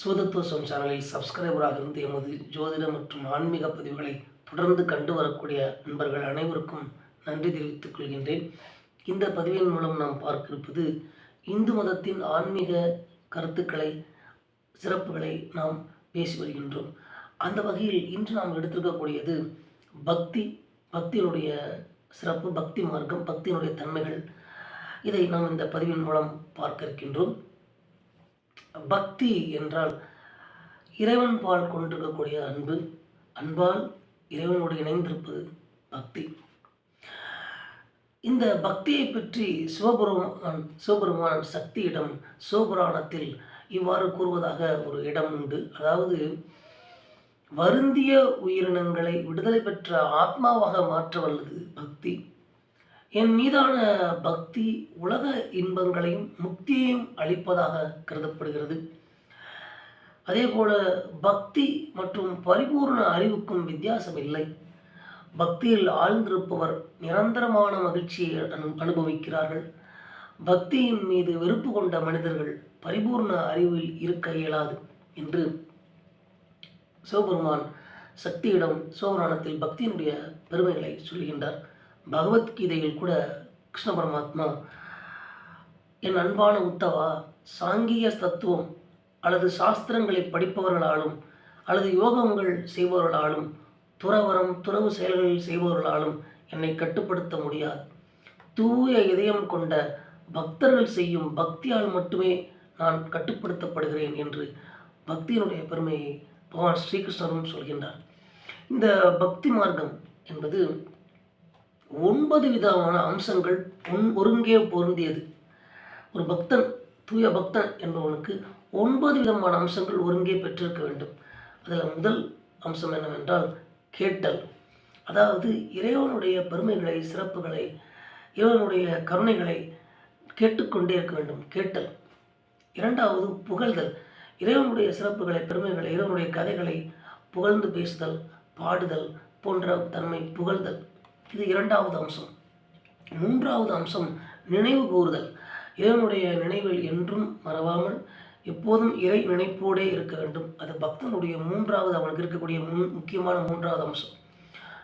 சூதத்துவம் சேனலில் சப்ஸ்கிரைபராக இருந்து எமது ஜோதிட மற்றும் ஆன்மீக பதிவுகளை தொடர்ந்து கண்டு வரக்கூடிய நண்பர்கள் அனைவருக்கும் நன்றி தெரிவித்துக் கொள்கின்றேன். இந்த பதிவின் மூலம் நாம் பார்க்க இருப்பது இந்து மதத்தின் ஆன்மீக கருத்துக்களை சிறப்புகளை நாம் பேசி வருகின்றோம். அந்த வகையில் இன்று நாம் எடுத்திருக்கக்கூடியது பக்தி பக்தியினுடைய சிறப்பு பக்தி மார்க்கம் பக்தியினுடைய தன்மைகள். இதை நாம் இந்த பதிவின் மூலம் பார்க்க இருக்கின்றோம் பக்தி என்றால் இறைவன் பால் கொண்டிருக்கக்கூடிய அன்பு அன்பால் இறைவனோடு இணைந்திருப்பது பக்தி. இந்த பக்தியை பற்றி சிவபெருமான் சிவபெருமான் சக்தியிடம் சிவபுராணத்தில் இவ்வாறு கூறுவதாக ஒரு இடம் உண்டு. அதாவது வருந்திய உயிரினங்களை விடுதலை பெற்ற ஆத்மாவாக மாற்ற வல்லது பக்தி. என் மீதான பக்தி உலக இன்பங்களையும் முக்தியையும் அளிப்பதாக கருதப்படுகிறது. அதே போல பக்தி மற்றும் பரிபூர்ண அறிவுக்கும் வித்தியாசம் இல்லை. பக்தியில் ஆழ்ந்திருப்பவர் நிரந்தரமான மகிழ்ச்சியை அனு அனுபவிக்கிறார்கள். பக்தியின் மீது வெறுப்பு கொண்ட மனிதர்கள் பரிபூர்ண அறிவில் இருக்க இயலாது என்று சிவபெருமான் சக்தியிடம் சிவபுராணத்தில் பக்தியினுடைய பெருமைகளை சொல்கின்றார் பகவத்கீதையில் கூட கிருஷ்ண பரமாத்மா என் அன்பான உத்தவா சாங்கிய தத்துவம் அல்லது சாஸ்திரங்களை படிப்பவர்களாலும் அல்லது யோகங்கள் செய்பவர்களாலும் துறவரம் துறவு செயல்களில் செய்பவர்களாலும் என்னை கட்டுப்படுத்த முடியாது. தூய இதயம் கொண்ட பக்தர்கள் செய்யும் பக்தியால் மட்டுமே நான் கட்டுப்படுத்தப்படுகிறேன் என்று பக்தியினுடைய பெருமையை பகவான் ஸ்ரீகிருஷ்ணரும் சொல்கின்றார். இந்த பக்தி மார்க்கம் என்பது ஒன்பது விதமான அம்சங்கள் ஒன் ஒருங்கே பொருந்தியது. ஒரு பக்தன் தூய பக்தன் என்பவனுக்கு ஒன்பது விதமான அம்சங்கள் ஒருங்கே பெற்றிருக்க வேண்டும். அதில் முதல் அம்சம் என்னவென்றால் கேட்டல். அதாவது இறைவனுடைய பெருமைகளை சிறப்புகளை இறைவனுடைய கருணைகளை கேட்டுக்கொண்டே இருக்க வேண்டும். கேட்டல். இரண்டாவது புகழ்தல். இறைவனுடைய சிறப்புகளை பெருமைகளை இறைவனுடைய கதைகளை புகழ்ந்து பேசுதல் பாடுதல் போன்ற தன்மை புகழ்தல். இது இரண்டாவது அம்சம். மூன்றாவது அம்சம் நினைவு கூறுதல். இறைவனுடைய நினைவில் என்றும் மறவாமல் எப்போதும் இறை நினைப்போடே இருக்க வேண்டும். அது பக்தனுடைய மூன்றாவது அவனுக்கு இருக்கக்கூடிய முன் முக்கியமான மூன்றாவது அம்சம்.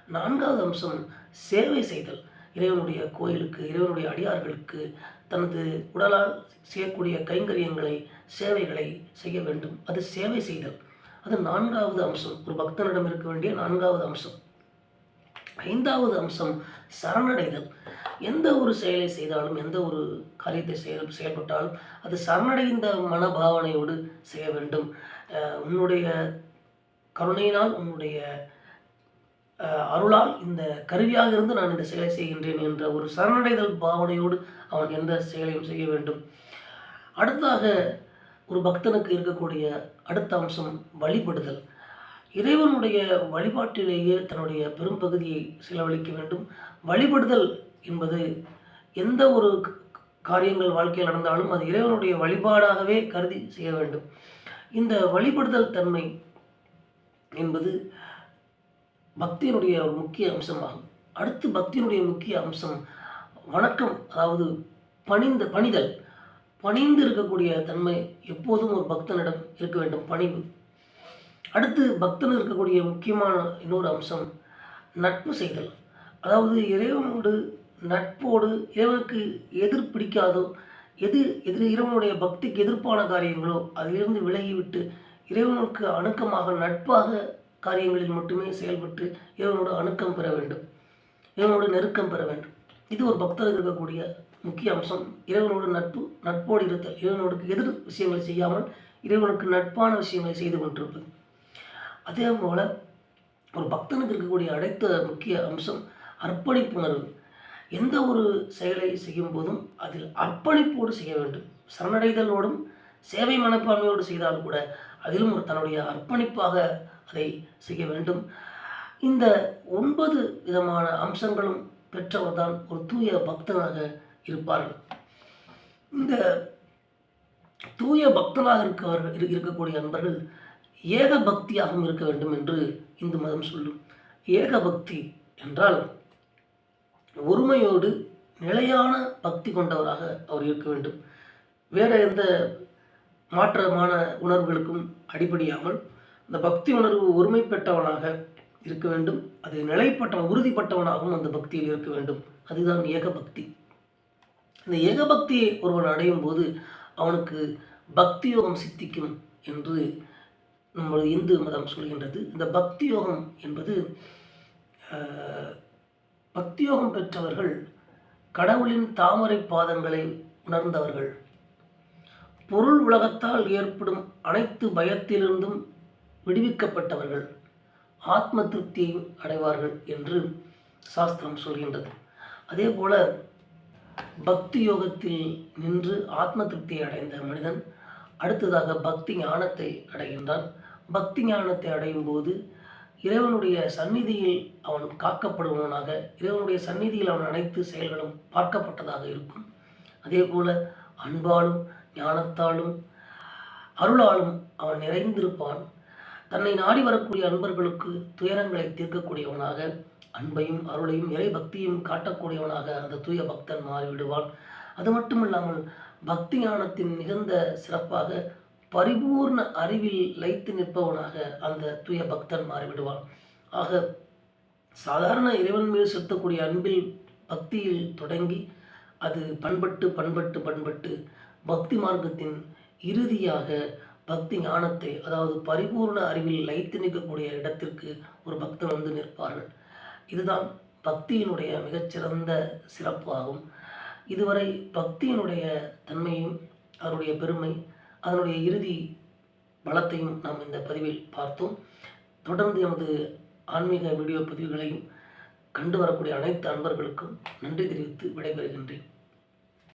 நான்காவது அம்சம் சேவை செய்தல். இறைவனுடைய கோயிலுக்கு இறைவனுடைய அடியார்களுக்கு தனது உடலால் செய்யக்கூடிய கைங்கரியங்களை சேவைகளை செய்ய வேண்டும். அது சேவை செய்தல். அது நான்காவது அம்சம். ஒரு பக்தனிடம் இருக்க வேண்டிய நான்காவது அம்சம். ஐந்தாவது அம்சம் சரணடைதல். எந்த ஒரு செயலை செய்தாலும் எந்த ஒரு காரியத்தை செயல் செயல்பட்டாலும் அது சரணடைந்த மனபாவனையோடு செய்ய வேண்டும். உன்னுடைய கருணையினால் உன்னுடைய அருளால் இந்த கருவியாக இருந்து நான் இந்த செயலை செய்கின்றேன் என்ற ஒரு சரணடைதல் பாவனையோடு அவன் எந்த செயலையும் செய்ய வேண்டும். அடுத்ததாக ஒரு பக்தனுக்கு இருக்கக்கூடிய அடுத்த அம்சம் வழிபடுதல். இறைவனுடைய வழிபாட்டிலேயே தன்னுடைய பெரும்பகுதியை செலவழிக்க வேண்டும். வழிபடுதல் என்பது எந்த ஒரு காரியங்கள் வாழ்க்கையில் நடந்தாலும் அது இறைவனுடைய வழிபாடாகவே கருதி செய்ய வேண்டும். இந்த வழிபடுதல் தன்மை என்பது பக்தியினுடைய ஒரு முக்கிய அம்சமாகும். அடுத்து பக்தியினுடைய முக்கிய அம்சம் வணக்கம் அதாவது பணிந்த பணிதல். பணிந்து இருக்கக்கூடிய தன்மை எப்போதும் ஒரு பக்தனிடம் இருக்க வேண்டும். பணிவு. அடுத்து பக்தன் இருக்கக்கூடிய முக்கியமான இன்னொரு அம்சம் நட்பு செய்தல். அதாவது இறைவனோடு நட்போடு இறைவனுக்கு எதிர் பிடிக்காதோ எது எதிர் இறைவனுடைய பக்திக்கு எதிர்ப்பான காரியங்களோ அதிலிருந்து விலகிவிட்டு இறைவனுக்கு அணுக்கமாக நட்பாக காரியங்களில் மட்டுமே செயல்பட்டு இறைவனோடு அணுக்கம் பெற வேண்டும். இறைவனோடு நெருக்கம் பெற வேண்டும். இது ஒரு பக்தர் இருக்கக்கூடிய முக்கிய அம்சம். இறைவனோடு நட்பு நட்போடு இருத்தல். இறைவனோடு எதிர் விஷயங்களை செய்யாமல் இறைவனுக்கு நட்பான விஷயங்களை செய்து கொண்டிருப்பது. அதே போல் ஒரு பக்தனுக்கு இருக்கக்கூடிய அடைத்த முக்கிய அம்சம் அர்ப்பணிப்புணர்வு எந்த ஒரு செயலை செய்யும் போதும் அதில் அர்ப்பணிப்போடு செய்ய வேண்டும். சரணடைதலோடும் சேவை மனப்பான்மையோடு செய்தாலும் கூட அதிலும் ஒரு தன்னுடைய அர்ப்பணிப்பாக அதை செய்ய வேண்டும். இந்த ஒன்பது விதமான அம்சங்களும் பெற்றவர் தான் ஒரு தூய பக்தனாக இருப்பார்கள். இந்த தூய பக்தனாக இருக்கவர்கள் இருக்கக்கூடிய நண்பர்கள் ஏக பக்தியாகவும் இருக்க வேண்டும் என்று இந்து மதம் சொல்லும். ஏக பக்தி என்றால் ஒருமையோடு நிலையான பக்தி கொண்டவராக அவர் இருக்க வேண்டும். வேறு எந்த மாற்றமான உணர்வுகளுக்கும் அடிபடியாமல் அந்த பக்தி உணர்வு ஒருமை பெற்றவனாக இருக்க வேண்டும். அது நிலைப்பட்டவன் உறுதிப்பட்டவனாகவும் அந்த பக்தியில் இருக்க வேண்டும். அதுதான் ஏகபக்தி இந்த ஏகபக்தியை ஒருவன் அடையும் போது அவனுக்கு பக்தி யோகம் சித்திக்கும் என்று நம்முடைய இந்து மதம் சொல்கின்றது. இந்த பக்தி யோகம் என்பது பக்தி யோகம் பெற்றவர்கள் கடவுளின் தாமரை பாதங்களை உணர்ந்தவர்கள். பொருள் உலகத்தால் ஏற்படும் அனைத்து பயத்திலிருந்தும் விடுவிக்கப்பட்டவர்கள் ஆத்ம திருப்தியை அடைவார்கள் என்று சாஸ்திரம் சொல்கின்றது. அதே போல பக்தி யோகத்தில் நின்று ஆத்ம திருப்தியை அடைந்த மனிதன் அடுத்ததாக பக்தி ஞானத்தை அடைகின்றான். பக்தி ஞானத்தை அடையும் போது இறைவனுடைய சந்நிதியில் அவன் காக்கப்படுபவனாக இறைவனுடைய சந்நிதியில் அவன் அனைத்து செயல்களும் பார்க்கப்பட்டதாக இருக்கும். அதே போல அன்பாலும் ஞானத்தாலும் அருளாலும் அவன் நிறைந்திருப்பான். தன்னை நாடி வரக்கூடிய அன்பர்களுக்கு துயரங்களை தீர்க்கக்கூடியவனாக அன்பையும் அருளையும் இறை பக்தியும் காட்டக்கூடியவனாக அந்த தூய பக்தன் மாறிவிடுவான். அது மட்டும் இல்லாமல் பக்தி ஞானத்தின் மிகுந்த சிறப்பாக பரிபூர்ண அறிவில் லைத்து நிற்பவனாக அந்த தூய பக்தன் மாறிவிடுவான். ஆக சாதாரண இறைவன் மீது செலுத்தக்கூடிய அன்பில் பக்தியில் தொடங்கி அது பண்பட்டு பண்பட்டு பண்பட்டு பக்தி மார்க்கத்தின் இறுதியாக பக்தி ஞானத்தை அதாவது பரிபூர்ண அறிவில் லைத்து நிற்கக்கூடிய இடத்திற்கு ஒரு பக்தன் வந்து நிற்பார்கள். இதுதான் பக்தியினுடைய மிகச்சிறந்த சிறப்பு ஆகும் இதுவரை பக்தியினுடைய தன்மையும் அதனுடைய பெருமை அதனுடைய இறுதி பலத்தையும் நாம் இந்த பதிவில் பார்த்தோம். தொடர்ந்து எமது ஆன்மீக வீடியோ பதிவுகளையும் கண்டு வரக்கூடிய அனைத்து அன்பர்களுக்கும் நன்றி தெரிவித்து விடைபெறுகின்றேன்.